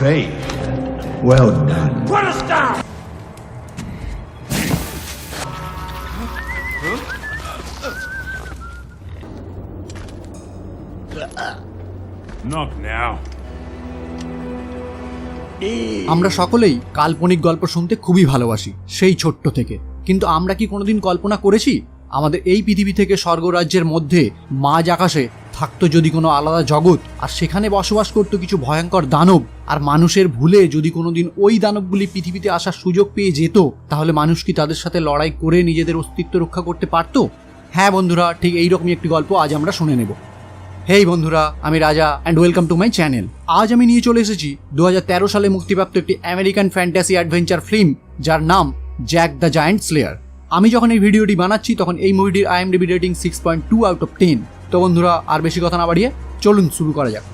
trade. Well done. Put us down! Knock now. আমরা সকলেই কাল্পনিক গল্প শুনতে খুবই ভালোবাসি সেই ছোট্ট থেকে কিন্তু আমরা কি কোনোদিন কল্পনা করেছি আমাদের এই পৃথিবী থেকে স্বর্গরাজ্যের মধ্যে মাঝ আকাশে থাকতো যদি কোনো আলাদা জগৎ, আর সেখানে বসবাস করতো কিছু ভয়ঙ্কর দানব, আর মানুষের ভুলে যদি কোনোদিন ওই দানবগুলি পৃথিবীতে আসার সুযোগ পেয়ে যেত, তাহলে মানুষ কি তাদের সাথে লড়াই করে নিজেদের অস্তিত্ব রক্ষা করতে পারতো? হ্যাঁ বন্ধুরা, ঠিক এইরকমই একটি গল্প আজ আমরা শুনে নেব। হেই বন্ধুরা, আমি Raja and welcome to my channel আজ আমি নিয়ে চলে এসেছি দু হাজার তেরো সালে মুক্তিপ্রাপ্ত একটি আমেরিকান ফ্যান্টাসি অ্যাডভেঞ্চার ফিল্ম যার নাম জ্যাক দ্য জায়ান্ট স্লেয়ার আমি যখন এই ভিডিওটি বানাচ্ছি, তখন এই মুভিটির IMDb rating six point two out of ten তো বন্ধুরা, আর বেশি কথা না বাড়িয়ে চলুন শুরু করা যাক।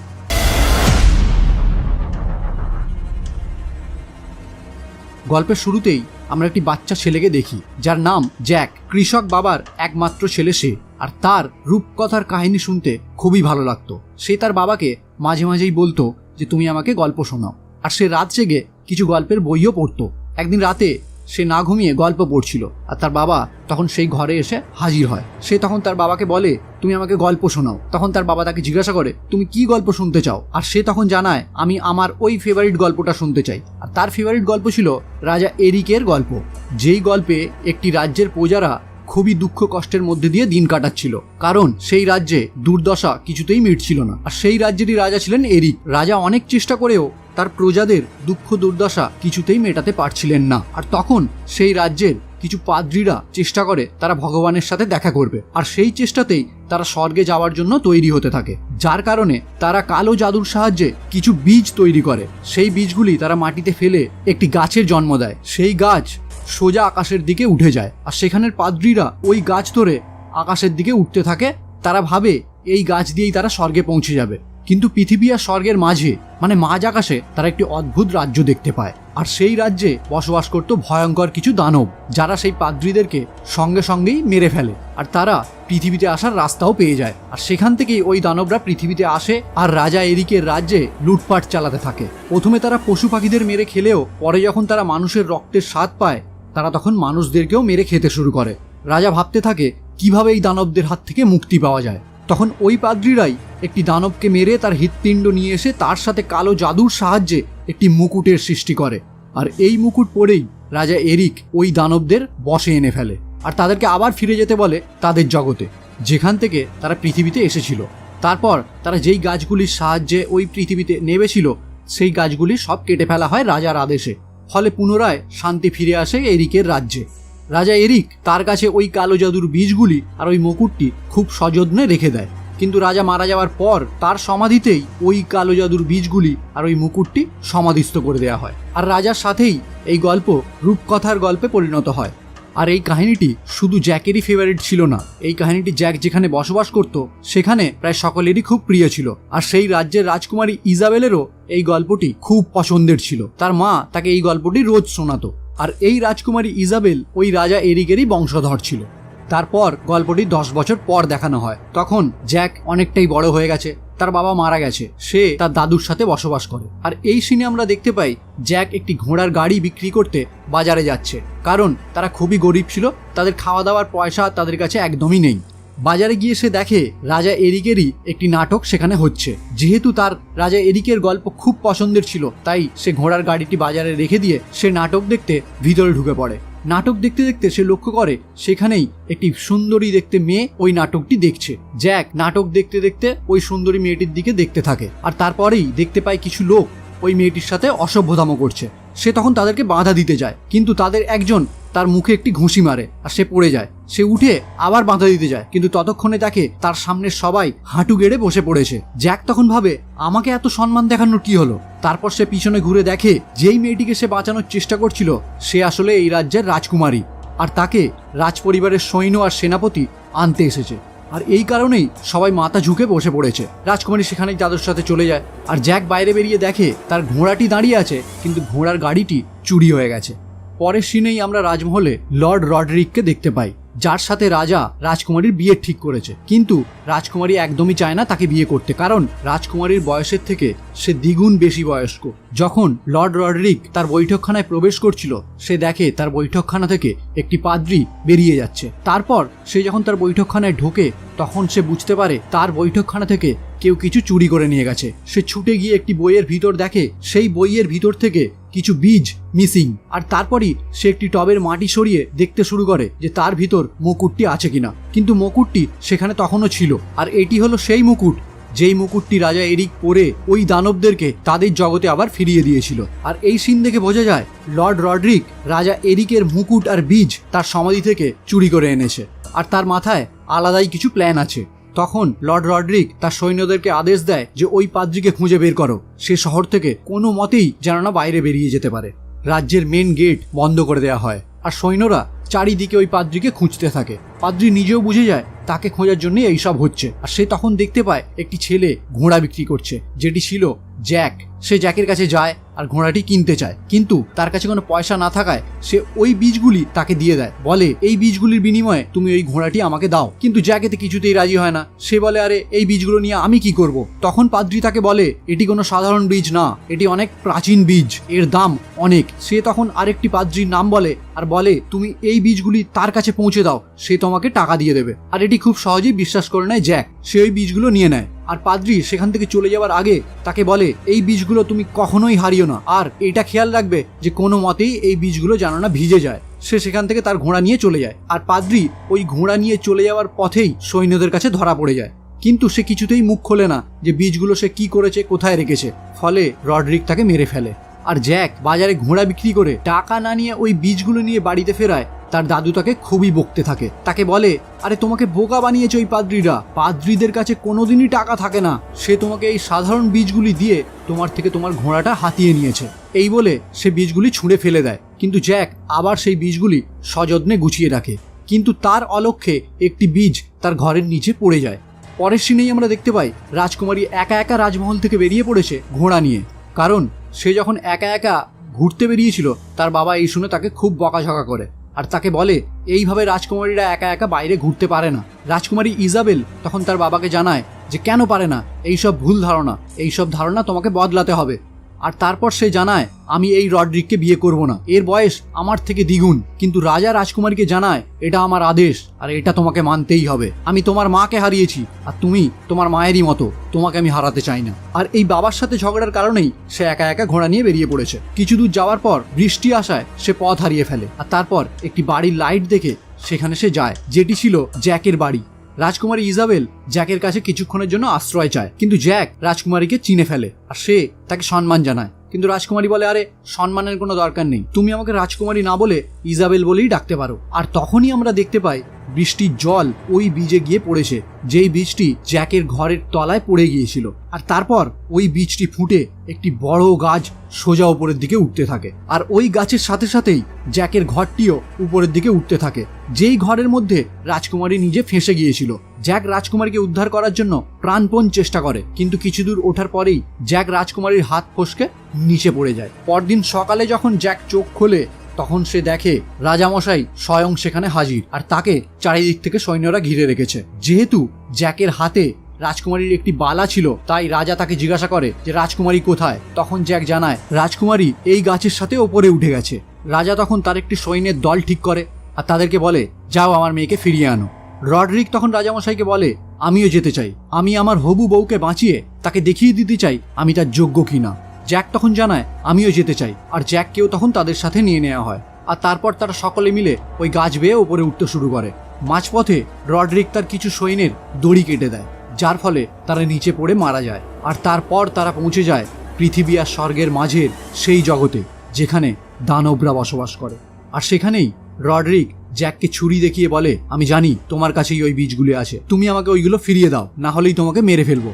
গল্পের শুরুতেই আমরা একটি বাচ্চা ছেলেকে দেখি, যার নাম জ্যাক। কৃষক বাবার একমাত্র ছেলে সে, আর তার রূপকথার কাহিনী শুনতে খুবই ভালো লাগতো। সে তার বাবাকে মাঝে মাঝেই বলতো যে, তুমি আমাকে গল্প শোনাও। আর সে রাত জেগে কিছু গল্পের বইও পড়তো। একদিন রাতে সে না ঘুমিয়ে গল্প পড়ছিল। আর তার বাবা তখন সেই ঘরে এসে হাজির হয়। সে তখন তার বাবাকে বলে, তুমি আমাকে গল্প শোনাও। তখন তার বাবা তাকে জিজ্ঞাসা করে, তুমি কি গল্প শুনতে চাও? আর সে তখন জানায়, আমি আমার ওই ফেভারিট গল্পটা শুনতে চাই। আর তার ফেভারিট গল্প ছিল রাজা এরিকের গল্প। যেই গল্পে একটি রাজ্যের প্রজারা খুবই দুঃখ কষ্টের মধ্যে দিয়ে দিন কাটাচ্ছিল। কারণ সেই রাজ্যে দুর্দশা কিছুতেই মিটছিল না। আর সেই রাজ্যেরই রাজা ছিলেন এরিক। রাজা অনেক চেষ্টা করেও তার প্রজাদের দুঃখ দুর্দশা কিছুতেই মেটাতে পারছিলেন না। আর তখন সেই রাজ্যের কিছু পাদ্রীরা চেষ্টা করে তারা ভগবানের সাথে দেখা করবে। আর সেই চেষ্টাতেই তারা স্বর্গে যাওয়ার জন্য তৈরি হতে থাকে। যার কারণে তারা কালো জাদুর সাহায্যে কিছু বীজ তৈরি করে। সেই বীজগুলি তারা মাটিতে ফেলে একটি গাছের জন্ম দেয়। সেই গাছ সোজা আকাশের দিকে উঠে যায়। আর সেখানের পাদ্রীরা ওই গাছ ধরে আকাশের দিকে উঠতে থাকে। তারা ভাবে, এই গাছ দিয়েই তারা স্বর্গে পৌঁছে যাবে। কিন্তু পৃথিবী আর স্বর্গের মাঝে মানে মাঝ আকাশে, তারা একটি অদ্ভুত রাজ্য দেখতে পায়। আর সেই রাজ্যে বসবাস করত ভয়ঙ্কর কিছু দানব, যারা সেই পাদ্রীদেরকে সঙ্গে সঙ্গেই মেরে ফেলে। আর তারা পৃথিবীতে আসার রাস্তাও পেয়ে যায়। আর সেখান থেকেই ওই দানবরা পৃথিবীতে আসে আর রাজা এরিকের রাজ্যে লুটপাট চালাতে থাকে। প্রথমে তারা পশু পাখিদের মেরে খেলেও, পরে যখন তারা মানুষের রক্তের স্বাদ পায় তারা তখন মানুষদেরকেও মেরে খেতে শুরু করে। রাজা ভাবতে থাকে, কীভাবে এই দানবদের হাত থেকে মুক্তি পাওয়া যায়? তখন ওই পাদ্রীরাই একটি দানবকে মেরে তার হৃৎপিণ্ড নিয়ে এসে তার সাথে কালো জাদুর সাহায্যে একটি মুকুটের সৃষ্টি করে। আর এই মুকুট পরেই রাজা এরিক ওই দানবদের বসে এনে ফেলে আর তাদেরকে আবার ফিরে যেতে বলে তাদের জগতে, যেখান থেকে তারা পৃথিবীতে এসেছিল। তারপর তারা যেই গাছগুলির সাহায্যে ওই পৃথিবীতে নেমেছিল, সেই গাছগুলি সব কেটে ফেলা হয় রাজার আদেশে। ফলে পুনরায় শান্তি ফিরে আসে এরিকের রাজ্যে। রাজা এরিক তার কাছে ওই কালো জাদুর বীজগুলি আর ওই মুকুটটি খুব সযত্নে রেখে দেয়। কিন্তু রাজা মারা যাওয়ার পর তার সমাধিতেই ওই কালো জাদুর বীজগুলি আর ওই মুকুটটি সমাধিস্থ করে দেওয়া হয়। আর রাজার সাথেই এই গল্প রূপকথার গল্পে পরিণত হয়। আর এই কাহিনীটি শুধু জ্যাকেরই ফেভারিট ছিল না, এই কাহিনীটি জ্যাক যেখানে বসবাস করত, সেখানে প্রায় সকলেরই খুব প্রিয় ছিল। আর সেই রাজ্যের রাজকুমারী ইজাবেলেরও এই গল্পটি খুব পছন্দের ছিল। তার মা তাকে এই গল্পটি রোজ শোনাতো। আর এই রাজকুমারী ইজাবেল ওই রাজা এরিকেরই বংশধর ছিল। তারপর গল্পটি দশ বছর পর দেখানো হয়। তখন জ্যাক অনেকটাই বড় হয়ে গেছে। তার বাবা মারা গেছে। সে তার দাদুর সাথে বসবাস করে। আর এই সিনে আমরা দেখতে পাই জ্যাক একটি ঘোড়ার গাড়ি বিক্রি করতে বাজারে যাচ্ছে। কারণ তারা খুবই গরিব ছিল, তাদের খাওয়া দাওয়ার পয়সা তাদের কাছে একদমই নেই। বাজারে গিয়ে সে দেখে রাজা এরিকেরই একটি নাটক সেখানে হচ্ছে। যেহেতু তার রাজা এরিকের গল্প খুব পছন্দের ছিল, তাই সে ঘোড়ার গাড়িটি বাজারে রেখে দিয়ে সে নাটক দেখতে ভিতরে ঢুকে পড়ে। নাটক দেখতে দেখতে সে লক্ষ্য করে সেখানেই একটি সুন্দরী দেখতে মেয়ে ওই নাটকটি দেখছে। জ্যাক নাটক দেখতে দেখতে ওই সুন্দরী মেয়েটির দিকে দেখতে থাকে আর তারপরেই দেখতে পায় কিছু লোক ওই মেয়েটির সাথে অসভ্যতাম করছে। সে তখন তাদেরকে বাধা দিতে যায়। কিন্তু তাদের একজন তার মুখে একটি ঘুষি মারে আর সে পড়ে যায়। সে উঠে আবার বাঁধা দিতে যায়, কিন্তু ততক্ষণে তাকে তার সামনের সবাই হাঁটু গেড়ে বসে পড়েছে। জ্যাক তখন ভাবে, আমাকে এত সম্মান দেখানোর কি হলো? তারপর সে পিছনে ঘুরে দেখে, যেই মেয়েটিকে সে বাঁচানোর চেষ্টা করছিল, সে আসলে এই রাজ্যের রাজকুমারী। আর তাকে রাজ পরিবারের সৈন্য আর সেনাপতি আনতে এসেছে। আর এই কারণেই সবাই মাথা ঝুঁকে বসে পড়েছে। রাজকুমারী সেখানে দাদুর সাথে চলে যায়। আর জ্যাক বাইরে বেরিয়ে দেখে, তার ঘোড়াটি দাঁড়িয়ে আছে, কিন্তু ঘোড়ার গাড়িটি চুরি হয়ে গেছে। পরের সিনেই আমরা রাজমহলে লর্ড রডরিককে দেখতে পাই, যার সাথে রাজা রাজকুমারীর বিয়ে ঠিক করেছে। কিন্তু রাজকুমারী একদমই চায় না তাকে বিয়ে করতে, কারণ রাজকুমারীর বয়সের থেকে সে দ্বিগুণ বেশি বয়স্ক। যখন লর্ড রডরিক তার বৈঠকখানায় প্রবেশ করছিল, সে দেখে তার বৈঠকখানা থেকে একটি পাদ্রি বেরিয়ে যাচ্ছে। তারপর সে যখন তার বৈঠকখানায় ঢোকে, তখন সে বুঝতে পারে তার বৈঠকখানা থেকে কেউ কিছু চুরি করে নিয়ে গেছে। সে ছুটে গিয়ে একটি বইয়ের ভিতর দেখে, সেই বইয়ের ভিতর থেকে কিছু বীজ মিসিং। আর তারপরই সে একটি টবের মাটি সরিয়ে দেখতে শুরু করে যে তার ভিতর মুকুটটি আছে কিনা। কিন্তু মুকুটটি সেখানে তখনও ছিল। আর এটি হলো সেই মুকুট, যেই মুকুটটি রাজা এরিক পরে ওই দানবদেরকে তাদের জগতে আবার ফিরিয়ে দিয়েছিল। আর এই সিন দেখে বোঝা যায়, লর্ড রডরিক রাজা এরিকের মুকুট আর বীজ তার সমাধি থেকে চুরি করে এনেছে। আর তার মাথায় আলাদাই কিছু প্ল্যান আছে। তখন লর্ড রডরিক তার সৈন্যদেরকে আদেশ দেয় যে ওই পাদ্রিকে খুঁজে বের করো। সে শহর থেকে কোনো মতেই যেন না বাইরে বেরিয়ে যেতে পারে। রাজ্যের মেন গেট বন্ধ করে দেওয়া হয় আর সৈন্যরা চারিদিকে ওই পাদ্রিকে খুঁজতে থাকে। পাদ্রি নিজেও বুঝে যায় তাকে খোঁজার জন্য এইসব হচ্ছে। আর সে তখন দেখতে পায় একটি ছেলে ঘোড়া বিক্রি করছে, যেটি ছিল জ্যাক। সে জ্যাকের কাছে যায় আর ঘোড়াটি কিনতে চায়। কিন্তু তার কাছে কোনো পয়সা না থাকায় সে ওই বীজগুলি তাকে দিয়ে দেয়। বলে, এই বীজগুলির বিনিময়ে তুমি ওই ঘোড়াটি আমাকে দাও। কিন্তু জ্যাক এতে কিছুতেই রাজি হয় না। সে বলে, আরে, এই বীজগুলো নিয়ে আমি কি করব? তখন পাদ্রি তাকে বলে, এটি কোনো সাধারণ বীজ না। এটি অনেক প্রাচীন বীজ। এর দাম অনেক। সে তখন আরেকটি পাদ্রির নাম বলে আর বলে, তুমি এই বীজগুলি তার কাছে পৌঁছে দাও, সে তোমাকে টাকা দিয়ে দেবে। আর এটি খুব সহজেই বিশ্বাস করে নেয় জ্যাক। সে ওই বীজগুলো নিয়ে নেয়। আর পাদ্রি সেখান থেকে চলে যাওয়ার আগে তাকে বলে, এই বীজগুলো তুমি কখনোই হারিও না। আর এটা খেয়াল রাখবে যে কোনো মতেই এই বীজগুলো যেন না ভিজে যায়। সে সেখান থেকে তার ঘোড়া নিয়ে চলে যায়। আর পাদ্রি ওই ঘোড়া নিয়ে চলে যাওয়ার পথেই সৈন্যদের কাছে ধরা পড়ে যায়। কিন্তু সে কিছুতেই মুখ খোলে না যে বীজগুলো সে কি করেছে, কোথায় রেখেছে। ফলে রডরিক তাকে মেরে ফেলে। আর জ্যাক বাজারে ঘোড়া বিক্রি করে টাকা না নিয়ে ওই বীজগুলো নিয়ে বাড়িতে ফেরায়। তার দাদু তাকে খুবই বকতে থাকে। তাকে বলে, আরে, তোমাকে বোকা বানিয়েছে ওই পাদ্রিরা। পাদ্রিদের কাছে কোনোদিনই টাকা থাকে না। সে তোমাকে এই সাধারণ বীজগুলি দিয়ে তোমার থেকে তোমার ঘোড়াটা হাতিয়ে নিয়েছে। এই বলে সে বীজগুলি ছুঁড়ে ফেলে দেয়। কিন্তু জ্যাক আবার সেই বীজগুলি সযত্নে গুছিয়ে রাখে। কিন্তু তার অলক্ষ্যে একটি বীজ তার ঘরের নিচে পড়ে যায়। পরের সিনেই আমরা দেখতে পাই রাজকুমারী একা একা রাজমহল থেকে বেরিয়ে পড়েছে ঘোড়া নিয়ে। কারণ সে যখন একা একা ঘুরতে বেরিয়েছিল, তার বাবা এই শুনে তাকে খুব বকাঝকা করে। আর তাকে বলে, এইভাবে রাজকুমারীরা একা একা বাইরে ঘুরতে পারে না। রাজকুমারী ইজাবেল তখন তার বাবাকে জানায় যে, কেন পারে না? এইসব ভুল ধারণা। এইসব ধারণা তোমাকে বদলাতে হবে। আর তারপর সে জানায়, আমি এই রডরিককে বিয়ে করব না। এর বয়স আমার থেকে দ্বিগুণ। কিন্তু রাজা রাজকুমারীকে জানায়, এটা আমার আদেশ, আর এটা তোমাকে মানতেই হবে। আমি তোমার মাকে হারিয়েছি, আর তুমি তোমার মায়েরই মতো। তোমাকে আমি হারাতে চাই না। আর এই বাবার সাথে ঝগড়ার কারণেই সে একা একা ঘোড়া নিয়ে বেরিয়ে পড়েছে। কিছু দূর যাওয়ার পর বৃষ্টি আসায় সে পথ হারিয়ে ফেলে। আর তারপর একটি বাড়ির লাইট দেখে সেখানে সে যায়, যেটি ছিল জ্যাকের বাড়ি। রাজকুমারী ইজাবেল জ্যাকের কাছে কিছুক্ষণের জন্য আশ্রয় চায়। কিন্তু জ্যাক রাজকুমারীকে চিনে ফেলে আর সে তাকে সম্মান জানায়। কিন্তু রাজকুমারী বলে, আরে, সম্মানের কোনো দরকার নেই। তুমি আমাকে রাজকুমারী না বলে ইজাবেল বলেই ডাকতে পারো। আর তখনই আমরা দেখতে পাই বৃষ্টির জল ওই বীজে গিয়ে পড়েছে। যেই বীজটি জ্যাকের ঘরের তলায় পড়ে গিয়েছিল। আর তারপর ওই বীজটি ফুটে একটি বড় গাছ সোজা উপরের দিকে উঠতে থাকে। আর ওই গাছের সাথে সাথেই জ্যাকের ঘরটিও উপরের দিকে উঠতে থাকে। যেই ঘরের মধ্যে রাজকুমারী নিজে ফেঁসে গিয়েছিল। জ্যাক রাজকুমারীকে উদ্ধার করার জন্য প্রাণপণ চেষ্টা করে। কিন্তু কিছু দূর ওঠার পরেই জ্যাক রাজকুমারীর হাত ফসকে নিচে পড়ে যায়। পরদিন সকালে যখন জ্যাক চোখ খোলে তখন সে দেখে রাজামশাই স্বয়ং সেখানে হাজির আর তাকে চারিদিক থেকে সৈন্যরা ঘিরে রেখেছে। যেহেতু জ্যাকের হাতে রাজকুমারীর একটি বালা ছিল, তাই রাজা তাকে জিজ্ঞাসা করে যে, রাজকুমারী কোথায়? তখন জ্যাক জানায়, রাজকুমারী এই গাছের সাথে ওপরে উঠে গেছে। রাজা তখন তার একটি সৈন্যের দল ঠিক করে আর তাদেরকে বলে, যাও আমার মেয়েকে ফিরিয়ে আনো। রডরিক তখন রাজামশাইকে বলে, আমিও যেতে চাই। আমি আমার হবু বউকে বাঁচিয়ে তাকে দেখিয়ে দিতে চাই, আমি তার যোগ্য কিনা জ্যাক তখন জানায়, আমিও যেতে চাই। আর জ্যাককেও তখন তাদের সাথে নিয়ে নেওয়া হয়। আর তারপর তারা সকলে মিলে ওই গাছ বেয়ে উপরে উঠতে শুরু করে। মাঝপথে রডরিক তার কিছু সৈন্যের দড়ি কেটে দেয়, যার ফলে তারা নিচে পড়ে মারা যায়। আর তারপর তারা পৌঁছে যায় পৃথিবী আর স্বর্গের মাঝের সেই জগতে, যেখানে দানবরা বসবাস করে। আর সেখানেই রডরিক জ্যাককে ছুরি দেখিয়ে বলে, আমি জানি তোমার কাছেই ওই বীজগুলি আছে। তুমি আমাকে ওইগুলো ফিরিয়ে দাও, না হলেই তোমাকে মেরে ফেলব।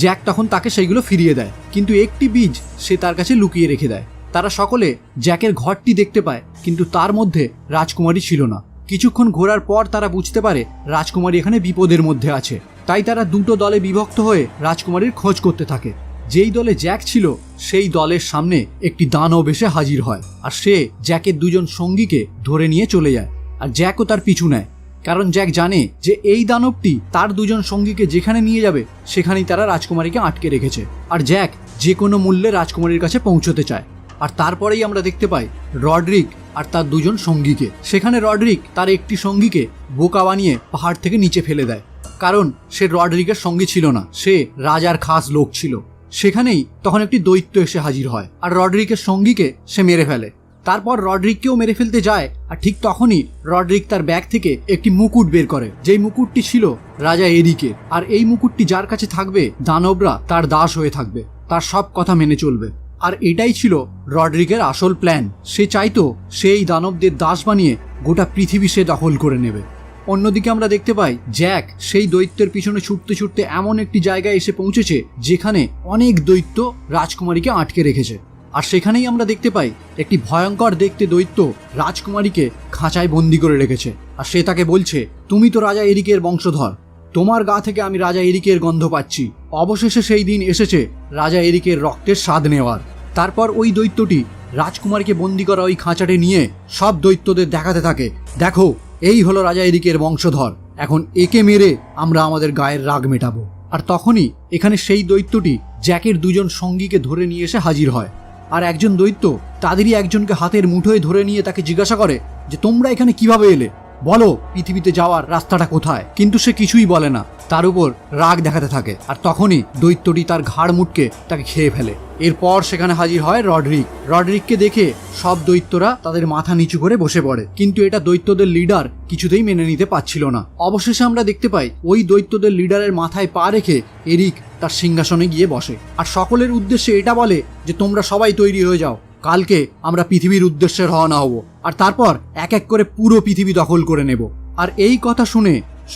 জ্যাক তখন তাকে সেইগুলো ফিরিয়ে দেয়, কিন্তু একটি বীজ সে তার কাছে লুকিয়ে রেখে দেয়। তারা সকলে জ্যাকের ঘরটি দেখতে পায়, কিন্তু তার মধ্যে রাজকুমারী ছিল না। কিছুক্ষণ ঘোরার পর তারা বুঝতে পারে রাজকুমারী এখানে বিপদের মধ্যে আছে। তাই তারা দুটো দলে বিভক্ত হয়ে রাজকুমারীর খোঁজ করতে থাকে। যেই দলে জ্যাক ছিল, সেই দলের সামনে একটি দানব এসে হাজির হয়, আর সে জ্যাকের দুজন সঙ্গীকে ধরে নিয়ে চলে যায়, আর জ্যাকও তার পিছু নেয়। কারণ জ্যাক জানে যে এই দানবটি তার দুজন সঙ্গীকে যেখানে নিয়ে যাবে, সেখানেই তারা রাজকুমারীকে আটকে রেখেছে। আর জ্যাক যে কোনো মূল্যে রাজকুমারীর কাছে পৌঁছতে চায়। আর তারপরেই আমরা দেখতে পাই রডরিক আর তার দুজন সঙ্গীকে। সেখানে রডরিক তার একটি সঙ্গীকে বোকা বানিয়ে পাহাড় থেকে নিচে ফেলে দেয়। কারণ সে রডরিকের সঙ্গী ছিল না, সে রাজার খাস লোক ছিল। সেখানেই তখন একটি দৈত্য এসে হাজির হয়। আর রডরিকের সঙ্গীকে সে মেরে ফেলে। তারপর রডরিককেও মেরে ফেলতে যায়, আর ঠিক তখনই রডরিক তার ব্যাগ থেকে একটি মুকুট বের করে। যেই মুকুটটি ছিল রাজা এরিকে আর এই মুকুটটি যার কাছে থাকবে, দানবরা তার দাস হয়ে থাকবে, তার সব কথা মেনে চলবে। আর এটাই ছিল রডরিকের আসল প্ল্যান সে চাইতো সেই দানবদের দাস বানিয়ে গোটা পৃথিবী সে দখল করে নেবে। অন্যদিকে আমরা দেখতে পাই, জ্যাক সেই দৈত্যের পিছনে ছুটতে ছুটতে এমন একটি জায়গায় এসে পৌঁছেছে, যেখানে অনেক দৈত্য রাজকুমারীকে আটকে রেখেছে। আর সেখানেই আমরা দেখতে পাই একটি ভয়ঙ্কর দেখতে দৈত্য রাজকুমারীকে খাঁচায় বন্দি করে রেখেছে। আর সে তাকে বলছে, তুমি তো রাজা এরিকের বংশধর। তোমার গা থেকে আমি রাজা এরিকের গন্ধ পাচ্ছি। অবশেষে সেই দিন এসেছে রাজা এরিকের রক্তের স্বাদ নেওয়ার। তারপর ওই দৈত্যটি রাজকুমারীকে বন্দি করা ওই খাঁচাটে নিয়ে সব দৈত্যদের দেখাতে থাকে। দেখো, এই হলো রাজা এরিকের বংশধর। এখন একে মেরে আমরা আমাদের গায়ের রাগ মেটাবো। আর তখনই এখানে সেই দৈত্যটি জ্যাকের দুজন সঙ্গীকে ধরে নিয়ে এসে হাজির হয়। আর একজন দৈত্য তাদেরই একজনকে হাতের মুঠোয় ধরে নিয়ে তাকে জিজ্ঞাসা করে যে, তোমরা এখানে কীভাবে এলে? বলো, পৃথিবীতে যাওয়ার রাস্তাটা কোথায়? কিন্তু সে কিছুই বলে না। তার উপর রাগ দেখাতে থাকে। আর তখনই দৈত্যটি তার ঘাড় মুটকে তাকে খেয়ে ফেলে। এরপর সেখানে হাজির হয় রডরিক রডরিককে দেখে সব দৈত্যরা তাদের মাথা নিচু করে বসে পড়ে। কিন্তু এটা দৈত্যদের লিডার কিছুতেই মেনে নিতে পারছিল না। অবশেষে আমরা দেখতে পাই, ওই দৈত্যদের লিডারের মাথায় পা রেখে এরিক তার সিংহাসনে গিয়ে বসে। আর সকলের উদ্দেশ্যে এটা বলে যে, তোমরা সবাই তৈরি হয়ে যাও। কালকে আমরা পৃথিবীর উদ্দেশ্যে রওনা হব আর তারপর এক এক করে পুরো পৃথিবী দখল করে নেব। আর এই কথা শুনে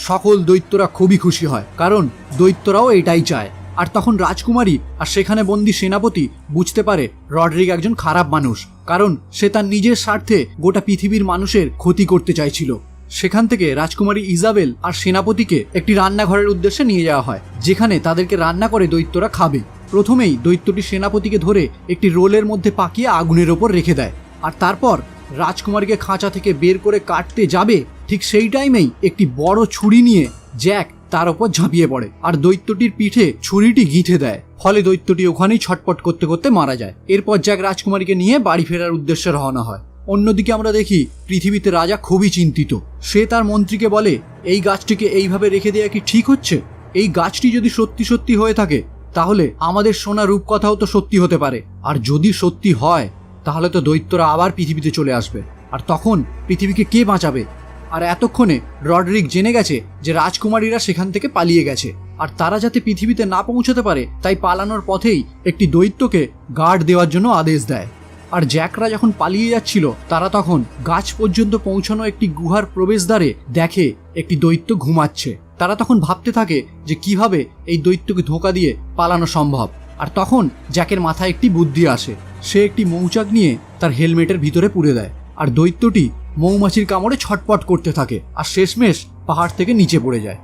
সকল দৈত্যরা খুবই খুশি হয়, কারণ দৈত্যরাও এটাই চায়। আর তখন রাজকুমারী আর সেখানে বন্দি সেনাপতি বুঝতে পারে রডরিক একজন খারাপ মানুষ, কারণ সে তার নিজের স্বার্থে গোটা পৃথিবীর মানুষের ক্ষতি করতে চাইছিল। সেখান থেকে রাজকুমারী ইজাবেল আর সেনাপতিকে একটি রান্নাঘরের উদ্দেশ্যে নিয়ে যাওয়া হয়, যেখানে তাদেরকে রান্না করে দৈত্যরা খাবে। প্রথমেই দৈত্যটি সেনাপতিকে ধরে একটি রোলের মধ্যে পাকিয়ে আগুনের ওপর রেখে দেয়। আর তারপর রাজকুমারীকে খাঁচা থেকে বের করে কাটতে যাবে, ঠিক সেই টাইমেই একটি বড় ছুরি নিয়ে জ্যাক তার ওপর ঝাঁপিয়ে পড়ে আর দৈত্যটির পিঠে ছুরিটি গিঁথে দেয়। ফলে দৈত্যটি ওখানেই ছটপট করতে করতে মারা যায়। এরপর জ্যাক রাজকুমারীকে নিয়ে বাড়ি ফেরার উদ্দেশ্যে রওনা হয়। অন্যদিকে আমরা দেখি পৃথিবীতে রাজা খুবই চিন্তিত। সে তার মন্ত্রীকে বলে, এই গাছটিকে এইভাবে রেখে দেওয়া কি ঠিক হচ্ছে? এই গাছটি যদি সত্যি সত্যি হয়ে থাকে তাহলে আমাদের শোনা রূপকথাও তো সত্যি হতে পারে। আর যদি সত্যি হয়, তাহলে তো দৈত্যরা আবার পৃথিবীতে চলে আসবে। আর তখন পৃথিবীকে কে বাঁচাবে? আর এতক্ষণে রডরিক জেনে গেছে যে রাজকুমারীরা সেখান থেকে পালিয়ে গেছে। আর তারা যাতে পৃথিবীতে না পৌঁছতে পারে, তাই পালানোর পথেই একটি দৈত্যকে গার্ড দেওয়ার জন্য আদেশ দেয়। আর জ্যাকরা যখন পালিয়ে যাচ্ছিল, তারা তখন গাছ পর্যন্ত পৌঁছানো একটি গুহার প্রবেশদ্বারে দেখে একটি দৈত্য ঘুমাচ্ছে। তারা তখন ভাবতে থাকে যে কীভাবে এই দৈত্যকে ধোকা দিয়ে পালানো সম্ভব। আর তখন জ্যাকের মাথায় একটি বুদ্ধি আসে। সে একটি মৌচাক নিয়ে তার হেলমেটের ভিতরে পুড়ে দেয়। আর দৈত্যটি মৌমাছির কামড়ে ছটপট করতে থাকে। আর শেষমেশ পাহাড় থেকে নিচে পড়ে যায়।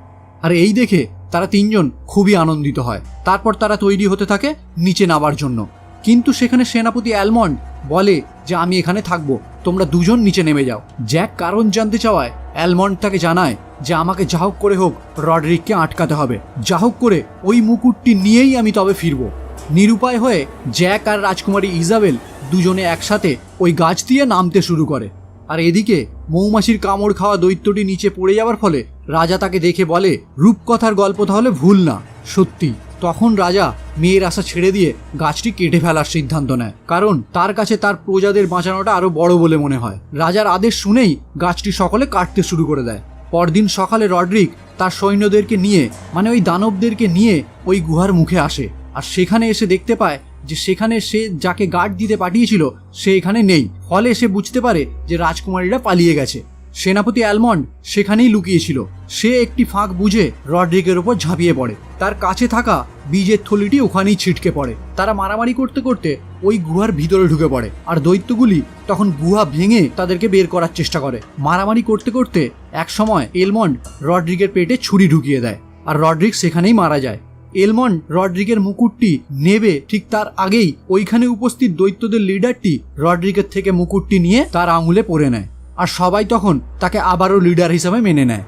আর এই দেখে তারা তিনজন খুবই আনন্দিত হয়। তারপর তারা তৈরি হতে থাকে নিচে নামার জন্য। কিন্তু সেখানে সেনাপতি অ্যালমন্ড বলে যে আমি এখানে থাকব, তোমরা দুজন নিচে নেমে যাও। জ্যাক কারণ জানতে চাওয়ায়, অ্যালমন্ড তাকে জানায় যে আমাকে যা হোক করে হোক রডরিককে আটকাতে হবে। যা হোক করে ওই মুকুটটি নিয়েই আমি তবে ফিরবো। নিরুপায় হয়ে জ্যাক আর রাজকুমারী ইজাবেল দুজনে একসাথে ওই গাছ দিয়ে নামতে শুরু করে। আর এদিকে মৌমাছির কামড় খাওয়া দৈত্যটি নিচে পড়ে যাওয়ার ফলে রাজা তাকে দেখে বলে, রূপকথার গল্প তাহলে ভুল না। সত্যি তখন রাজা মেয়ের আশা ছেড়ে দিয়ে গাছটি কেটে ফেলার সিদ্ধান্ত নেয়। কারণ তার কাছে তার প্রজাদের বাঁচানোটা আরও বড় বলে মনে হয়। রাজার আদেশ শুনেই গাছটি সকলে কাটতে শুরু করে দেয়। পরদিন সকালে রডরিক তার সৈন্যদেরকে নিয়ে মানে ওই দানবদেরকে নিয়ে ওই গুহার মুখে আসে। আর সেখানে এসে দেখতে পায় যে সেখানে সে যাকে গার্ড দিতে পাঠিয়েছিল, সে এখানে নেই। ফলে সে বুঝতে পারে যে রাজকুমারীরা পালিয়ে গেছে। সেনাপতি অ্যালমন্ড সেখানেই লুকিয়েছিল। সে একটি ফাঁক বুঝে রডরিকের ওপর ঝাঁপিয়ে পড়ে। তার কাছে থাকা বীজের থলিটি ওখানেই ছিটকে পড়ে। তারা মারামারি করতে করতে ওই গুহার ভিতরে ঢুকে পড়ে আর দৈত্যগুলি তখন গুহা ভেঙে তাদেরকে বের করার চেষ্টা করে। মারামারি করতে করতে এক সময় এলমন্ড রডরিকের পেটে ছুরি ঢুকিয়ে দেয় আর রডরিক সেখানেই মারা যায়। এলমন্ড রডরিকের মুকুটটি নেবে ঠিক তার আগেই ওইখানে উপস্থিত দৈত্যদের লিডারটি রডরিকের থেকে মুকুটটি নিয়ে তার আঙুলে পরে নেয়। আর সবাই তখন তাকে আবারও লিডার হিসাবে মেনে নেয়।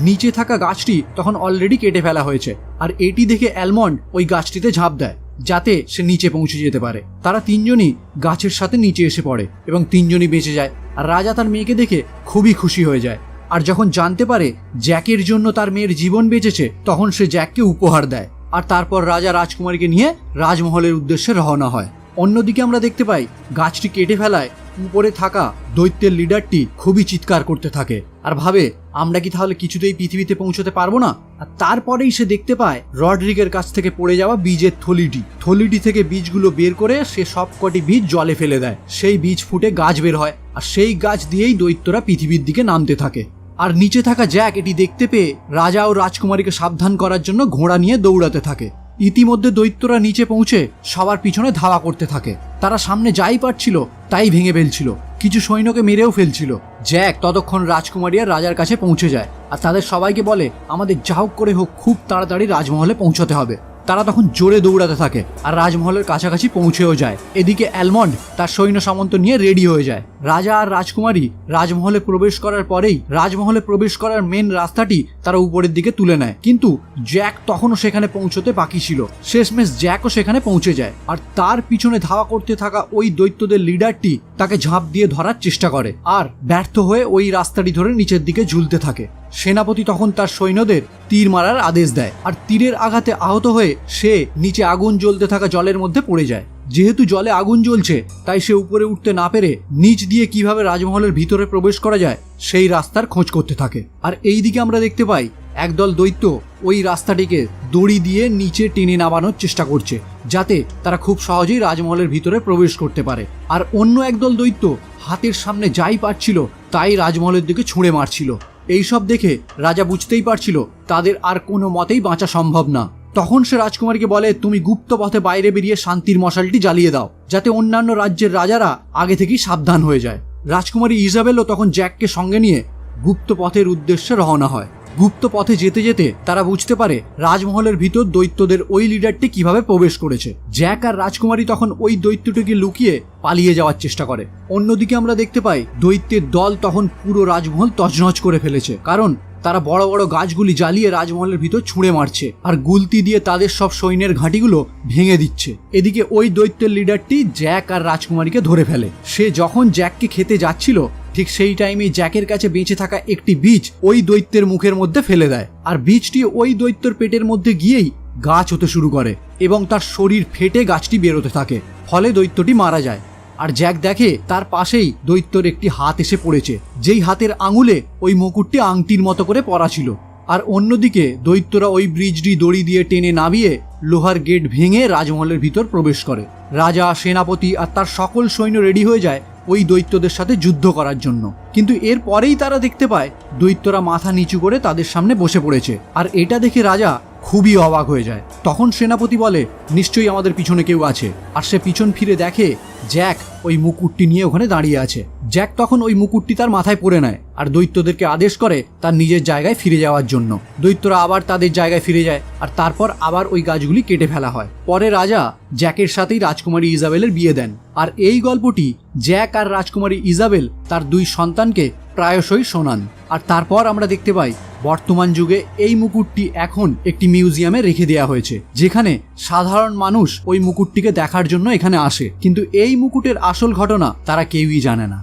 নিচে থাকা গাছটি তখন অলরেডি কেটে ফেলা হয়েছে, আর এটি দেখে অ্যালমন্ড ওই গাছটিতে ঝাঁপ দেয়, যাতে সে নিচে পৌঁছে যেতে পারে। তারা তিনজনই গাছের সাথে নিচে এসে পড়ে এবং তিনজনই বেঁচে যায়। আর রাজা তার মেয়েকে দেখে খুবই খুশি হয়ে যায়। আর যখন জানতে পারে জ্যাকের জন্য তার মেয়ের জীবন বেঁচেছে, তখন সে জ্যাককে উপহার দেয়। আর তারপর রাজা রাজকুমারীকে নিয়ে রাজমহলের উদ্দেশ্যে রওনা হয়। অন্যদিকে আমরা দেখতে পাই, গাছটি কেটে ফেলায়, উপরে থাকা দৈত্যের লিডারটি খুবই চিৎকার করতে থাকে। আর ভাবে, আমরা কি তাহলে কিছুতেই পৃথিবীতে পৌঁছতে পারব না? আর তারপরেই সে দেখতে পায়, রডরিগের কাছ থেকে পড়ে যাওয়া বীজের থলিটি। থলিটি থেকে বীজগুলো বের করে সে সব কটি বীজ জলে ফেলে দেয়। সেই বীজ ফুটে গাছ বের হয়, আর সেই গাছ দিয়েই দৈত্যরা পৃথিবীর দিকে নামতে থাকে। আর নিচে থাকা জ্যাক এটি দেখতে পেয়ে রাজা ও রাজকুমারীকে সাবধান করার জন্য ঘোড়া নিয়ে দৌড়াতে থাকে। ইতিমধ্যে দৈত্যরা নিচে পৌঁছে সবার পিছনে ধাওয়া করতে থাকে। তারা সামনে যাই পারছিল, তাই ভেঙে ফেলছিল। কিছু সৈন্যকে মেরেও ফেলছিল। জ্যাক ততক্ষণ রাজকুমারী আর রাজার কাছে পৌঁছে যায়। আর তাদের সবাইকে বলে, আমাদের যা হোক করে হোক, খুব তাড়াতাড়ি রাজমহলে পৌঁছতে হবে। তারা তখন জোরে দৌড়াতে থাকে আর রাজমহলের কাছাকাছি পৌঁছেও যায়। এদিকে অ্যালমন্ড তার সৈন্য সামন্ত নিয়ে রেডি হয়ে যায়। রাজা আর রাজকুমারী রাজমহলে প্রবেশ করার পরেই রাজমহলে প্রবেশ করার মেন রাস্তাটি তারা উপরের দিকে তুলে নেয়। কিন্তু জ্যাক তখনও সেখানে পৌঁছতে বাকি ছিল। শেষমেশ জ্যাকও সেখানে পৌঁছে যায় আর তার পিছনে ধাওয়া করতে থাকা ওই দৈত্যদের লিডারটি তাকে ঝাঁপ দিয়ে ধরার চেষ্টা করে আর ব্যর্থ হয়ে ওই রাস্তাটি ধরে নিচের দিকে ঝুলতে থাকে। সেনাপতি তখন তার সৈন্যদের তীর মারার আদেশ দেয় আর তীরের আঘাতে আহত হয়ে সে নিচে আগুন জ্বলতে থাকা জলের মধ্যে পড়ে যায়। যেহেতু জলে আগুন জ্বলছে, তাই সে উপরে উঠতে না পেরে নিচ দিয়ে কীভাবে রাজমহলের ভিতরে প্রবেশ করা যায়, সেই রাস্তার খোঁজ করতে থাকে। আর এই দিকে আমরা দেখতে পাই, একদল দৈত্য ওই রাস্তাটিকে দড়ি দিয়ে নিচে টেনে নামানোর চেষ্টা করছে, যাতে তারা খুব সহজেই রাজমহলের ভিতরে প্রবেশ করতে পারে। আর অন্য একদল দৈত্য হাতের সামনে যাই পারছিল, তাই রাজমহলের দিকে ছুঁড়ে মারছিল। এইসব দেখে রাজা বুঝতেই পারছিল তাদের আর কোনো মতেই বাঁচা সম্ভব না। তখন সে রাজকুমারীকে বলে, তুমি গুপ্ত পথে বাইরে বেরিয়ে শান্তির মশালটি জ্বালিয়ে দাও, যাতে অন্যান্য রাজ্যের রাজারা আগে থেকেই সাবধান হয়ে যায়। রাজকুমারী ইজাবেলও তখন জ্যাককে সঙ্গে নিয়ে গুপ্ত পথের উদ্দেশ্যে রওনা হয়। গুপ্ত পথে যেতে যেতে তারা বুঝতে পারে রাজমহলের ভিতর দৈত্যদের ওই লিডারটি কীভাবে প্রবেশ করেছে। জ্যাক আর রাজকুমারী তখন ওই দৈত্যটিকে লুকিয়ে পালিয়ে যাওয়ার চেষ্টা করে। অন্যদিকে আমরা দেখতে পাই দৈত্যের দল তখন পুরো রাজমহল তছনছ করে ফেলেছে। কারণ তারা বড় বড় গাছগুলি জ্বালিয়ে রাজমহলের ভিতর ছুঁড়ে মারছে আর গুলতি দিয়ে তাদের সব সৈন্যের ঘাঁটিগুলো ভেঙে দিচ্ছে। এদিকে ওই দৈত্যের লিডারটি জ্যাক আর রাজকুমারীকে ধরে ফেলে। সে যখন জ্যাককে খেতে যাচ্ছিল, ঠিক সেই টাইমে জ্যাকের কাছে বেঁচে থাকা একটি বীজ ওই দৈত্যের মুখের মধ্যে ফেলে দেয় আর বীজটি ওই দৈত্যর পেটের মধ্যে গিয়েই গাছ হতে শুরু করে এবং তার শরীর ফেটে গাছটি বেরোতে থাকে। ফলে দৈত্যটি মারা যায়। আর জ্যাক দেখে তার পাশেই দৈত্যর একটি হাত এসে পড়েছে। যেই হাতের আঙুলে ওই মুকুটটি আংটির মতো করে পরা ছিল। আর অন্যদিকে দৈত্যরা ওই ব্রিজটি দড়ি দিয়ে টেনে নামিয়ে লোহার গেট ভেঙে রাজমহলের ভিতর প্রবেশ করে। রাজা, সেনাপতি আর তার সকল সৈন্য রেডি হয়ে যায় ওই দৈত্যদের সাথে যুদ্ধ করার জন্য। কিন্তু এর পরেই তারা দেখতে পায় দৈত্যরা মাথা নিচু করে তাদের সামনে বসে পড়েছে। আর এটা দেখে রাজা খুবই অবাক হয়ে যায়। তখন সেনাপতি বলে, নিশ্চয়ই আমাদের পিছনে কেউ আছে। আর সে পিছন ফিরে দেখে, জ্যাক ওই মুকুটটি নিয়ে ওখানে দাঁড়িয়ে আছে। জ্যাক তখন ওই মুকুটটি তার মাথায় পরে নেয় আর দৈত্যদেরকে আদেশ করে তার নিজের জায়গায় ফিরে যাওয়ার জন্য। দৈত্যরা আবার তাদের জায়গায় ফিরে যায় আর তারপর আবার ওই গাছগুলি কেটে ফেলা হয়। পরে রাজা জ্যাকের সাথেই রাজকুমারী ইজাবেলের বিয়ে দেন। আর এই গল্পটি জ্যাক আর রাজকুমারী ইজাবেল তার দুই সন্তানকে প্রায়শই শোনান। আর তারপর আমরা দেখতে পাই বর্তমান যুগে এই মুকুটটি এখন একটি মিউজিয়ামে রেখে দেওয়া হয়েছে, যেখানে সাধারণ মানুষ ওই মুকুটটিকে দেখার জন্য এখানে আসে। কিন্তু এই মুকুটের আসল ঘটনা তারা কেউই জানে না।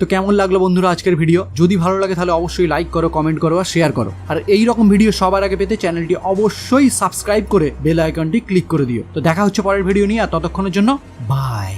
তো কেমন লাগল বন্ধুরা আজকের ভিডিও? যদি ভালো লাগে তাহলে অবশ্যই লাইক করো কমেন্ট করো আর শেয়ার করো। আর এই রকম ভিডিও সবার আগে পেতে চ্যানেলটি অবশ্যই সাবস্ক্রাইব করে বেল আইকনটি ক্লিক করে দিও। তো দেখা হচ্ছে পরের ভিডিও নিয়ে, আর ততক্ষণের জন্য বাই